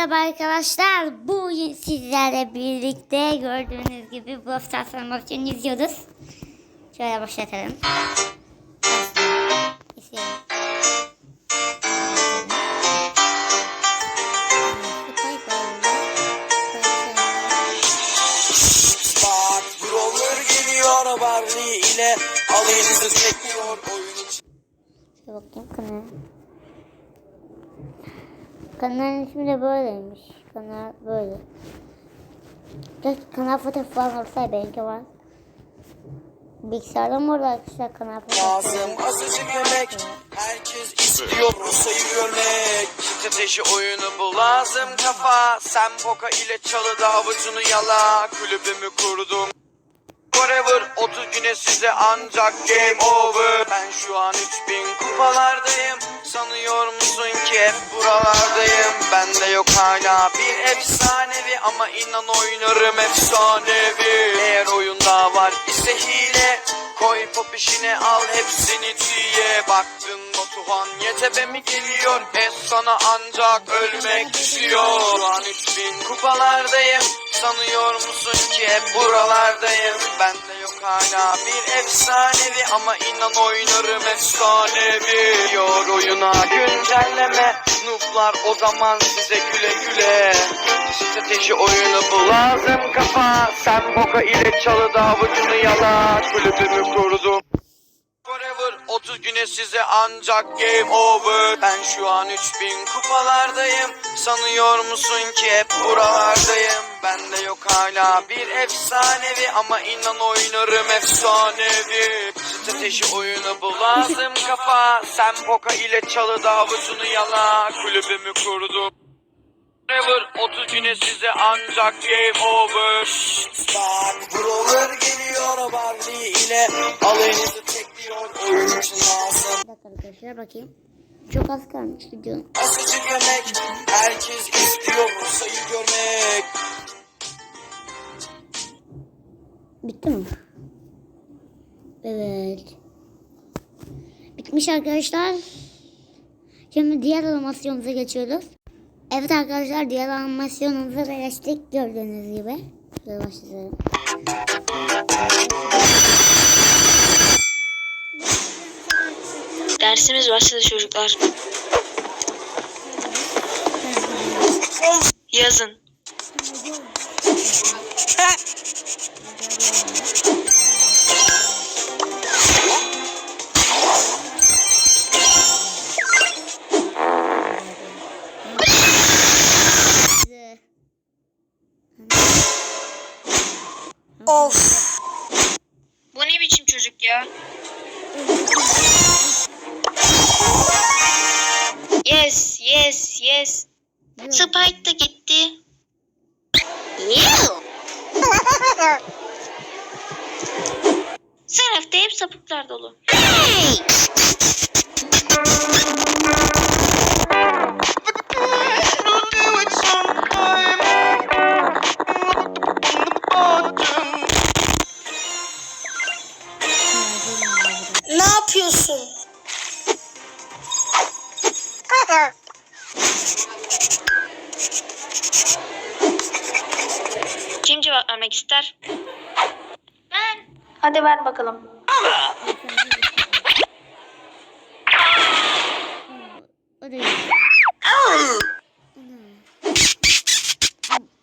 merhaba arkadaşlar. Bu sizlerle birlikte gördüğünüz gibi Brawl Stars animasyonu izliyoruz. Şöyle başlatalım. İzleyelim. Barley ile Alayınızı çekiyor oyun için bakayım kanal. Kanalın ismi de böyleymiş. Kanal böyle. Keşke kanal fotoğrafı falan olsaydı benimki var. Bilgisayarda mı orada arkadaşlar kanal fotoğrafı? Lazım yemek Herkes istiyor Rusa'yı görmek Strateji oyunu bu lazım kafa Sen Poka ile çalıda havucunu yala Kulübümü kurdum Forever 30 güne size ancak game over. Ben şu an 3000 kupalardayım. Sanıyor musun ki hep buralardayım? Bende yok hala bir efsanevi Ama inan oynarım efsanevi. Eğer oyunda var ise hile. Koy pop işine al hepsini tiye Baktın Batuhan yetebe mi geliyor? Es sana ancak ölmek düşüyor Şu an 3000 kupalardayım Sanıyor musun ki hep buralardayım? Bende yok hala bir efsanevi Ama inan oynarım efsanevi. Yor oyuna güncelleme Nooblar o zaman size güle güle. Strateji oyunu bu lazım kafa. Sen boka ile çalıda avucunu yala. Kulübümü kurdum 30 güne size ancak game over. Ben şu an 3000 kupalardayım. Sanıyor musun ki hep buralardayım? Bende yok hala bir efsanevi Ama inan oynarım efsanevi. Strateji oyunu bu. Lazım kafa. Sen poka ile çalıda avucunu yala. Kulübümü kurdum. Forever 30 güne size ancak game over. Bak Brawler geliyor Barley ile. Alayınızı Bir dakika arkadaşlar bakayım. Çok az kalmış videonun. Azıcık yemek Herkes istiyor Rusa'yı görmek Bitti mi? Evet. Bitmiş arkadaşlar. Şimdi diğer animasyonumuza geçiyoruz. Evet arkadaşlar diğer animasyonumuza geçtik gördüğünüz gibi. Şöyle başlayalım. Dersimiz başladı çocuklar. Yazın. Yes, yes. Spike da gitti. Sınıfta hep sapıklar dolu. Ne Hadi ver bakalım.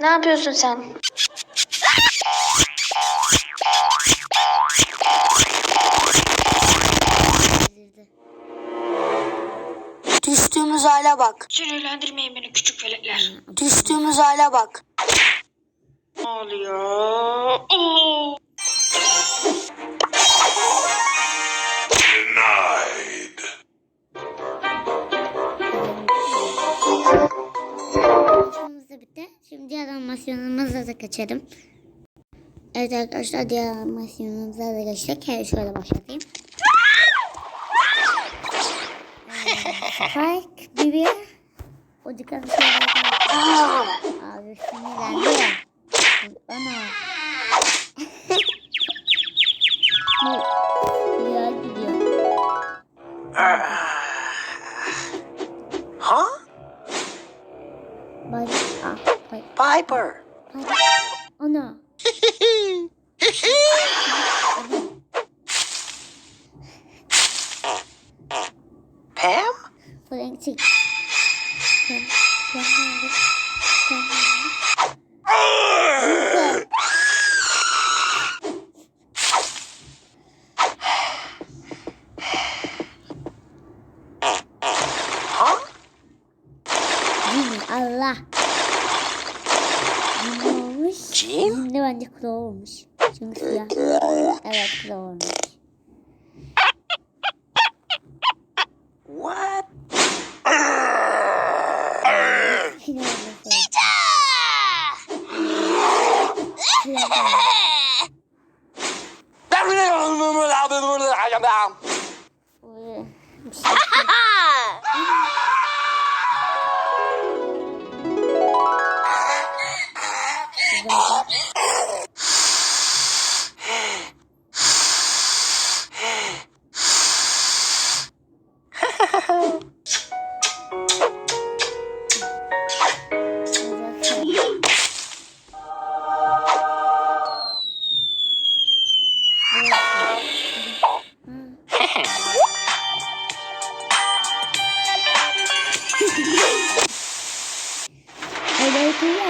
Ne yapıyorsun sen? Düştüğümüz hale bak. Sinirlendirmeyin beni küçük veletler. Düştüğümüz hale bak. Ne oluyor? Oo. Şimdi diğer animasyonumuza da geçelim. Evet arkadaşlar diğer animasyonumuza da geçtik. Hele şöyle başlatayım. Spike, Bibi. O dikkat şeyler Abi sinirlendi ya. Ana. Bu ya gidiyor. Ha? Bayağı Hadi. Ah, hadi. Piper. Hadi. Ana. Pam? Frank olmuş. Çünkü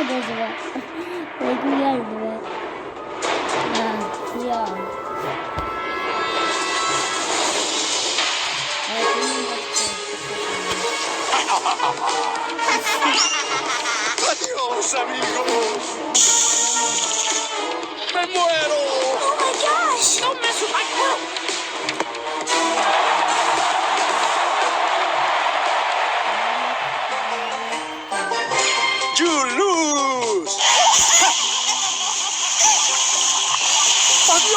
Acaba? Öyle kim geldi be? Ha, ya. Geldi? Adiós, amigos. Me muero. Oh my gosh!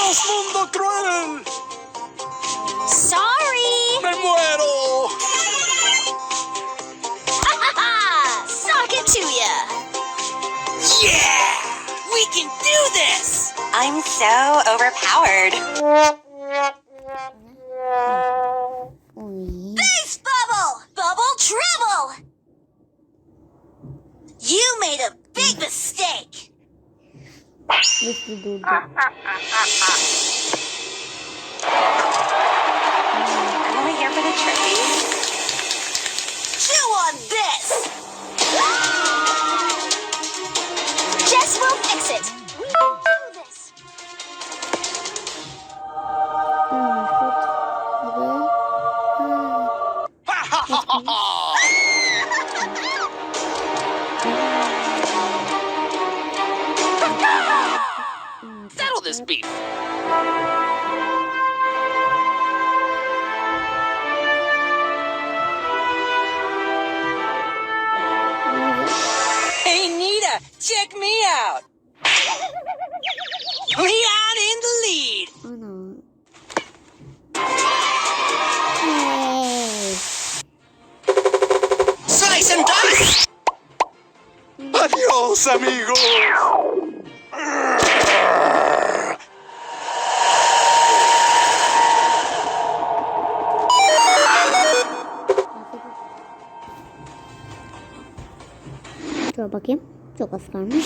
Adiós, mundo cruel. Sorry! Me muero. Suck it to ya! Yeah, we can do this. I'm so overpowered. Nasıl durdu? Slice and dice. Adiós, amigos. Şöyle bakayım. Çok az kalmış.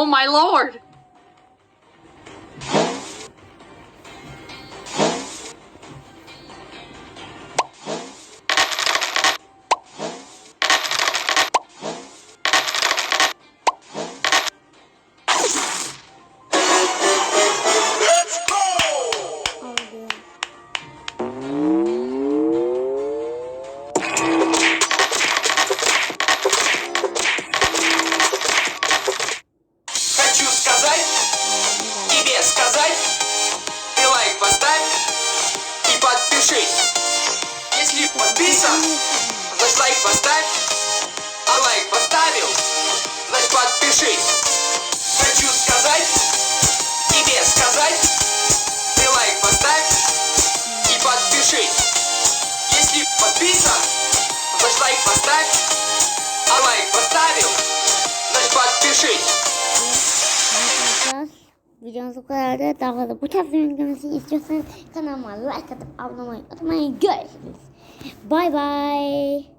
Oh my lord. Значит лайк поставь, а лайк поставил, значит подпишись. Хочу сказать, тебе сказать, ты лайк поставь и подпишись. Если подписан, значит лайк поставь, а лайк поставил, значит подпишись. Arkadaşlar videomuz bu kadardı. Daha fazla bu tarz gelmesini istiyorsanız kanalıma like atıp abone olmayı unutmayın. Görüşürüz. Bay bay.